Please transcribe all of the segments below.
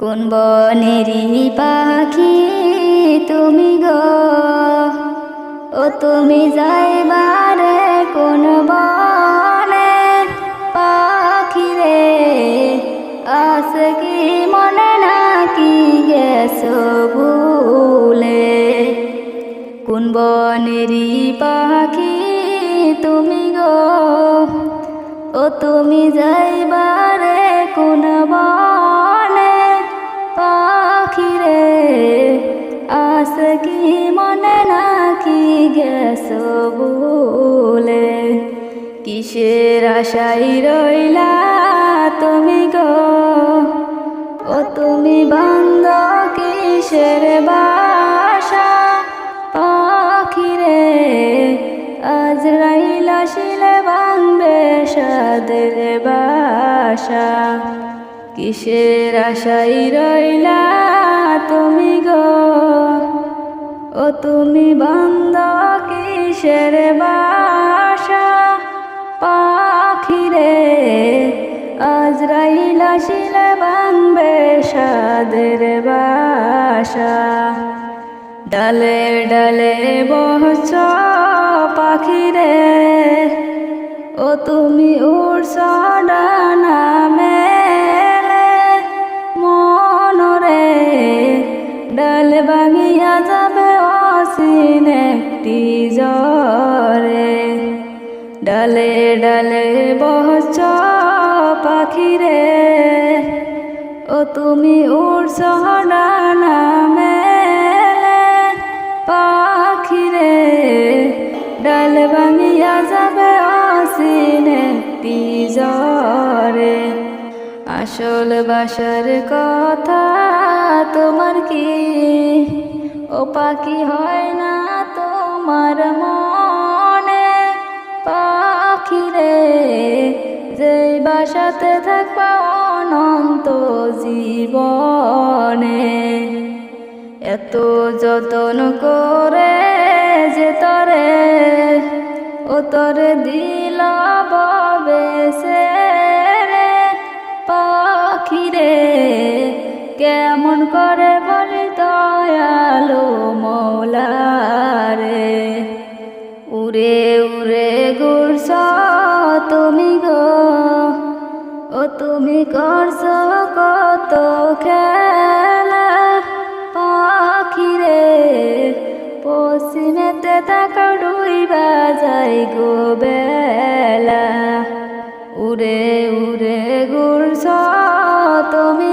কোন বনেরি পাখি তুমি গো? ও তুমি যাইবারে কোন বনে পাখি রে? আছে কি মনে নাকি গেছো ভুলে? কোন বনেরি পাখি তুমি গো? ও তুমি যাইবারে কোন বনে কি মনে নাকি গেছো বলে কিসের আশাই রইলা তুমি গো? ও তুমি বন্ধ কিসের বাসা? পাখি রে আজ রাইলা শিলে বাংবে সাদের বাসা। কিসের আশাই রইলা তুমি তুমি বন্ধ কিসের বাসা? পাখি রে আজ রাইলা শিলে বাংবে সাদের বাসা। ডালে ডালে বহছ পাখি রে ও তুমি উড়ছ ডানা মেলে। মনরে ডাল ভাঙিয়া যাবে অসীন একটি জ্বরে। ডালে ডালে বহছ পাখি রে ও তুমি উড়ছ ডানা মেলে পাখি রে ডাল ভাঙিয়া যাবে অসীন একটি জ্বরে। আসল বাসার কথা তোমার কি? ও পাখি হয় না তোমার মনে। পাখি রে, যেই বাসাতে থাকবা অনন্ত জীবনে। এত যতন করে যে তরে, ও তরে দিল ববে সে রে পাখি রে, কেমন করে বলি দয়ালো মৌলা রে উড়ে উড়ে তুমি গো। ও তুমি করছ কত খেলা। পাখি রে পশ্চিমেতে থাকা ডুইবা যাই গো বেলা। উড়ে উড়ে ঘুরছ তুমি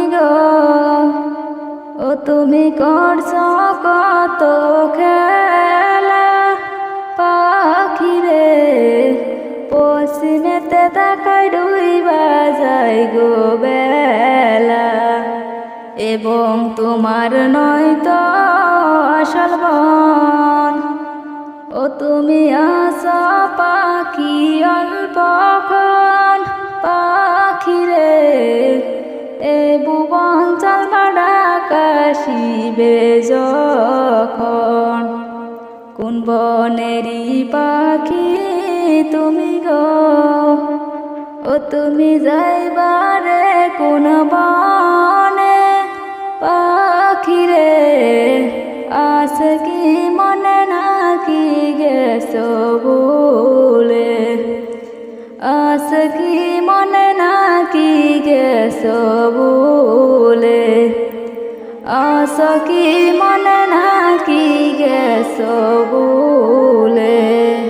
তুমি করছ কত খেলা? পাখি রে পশ্চিমেতে তাকাই ডুইবা যায় গো বেলা। এবং তোমার নয়তো আসল বন। ও তুমি আসা পাখি অল্পক্ষণ পাখি রে এ চালমাডা কাশিবে যখন? কোন বনেরি পাখি তুমি গো? ও তুমি যাইবারে কোন বনে পাখি রে? আস কি মনে নাকি গেছো বলে আস কি মনে নাকি গেছো বলে আসকি মন নাকি গেছ বলে?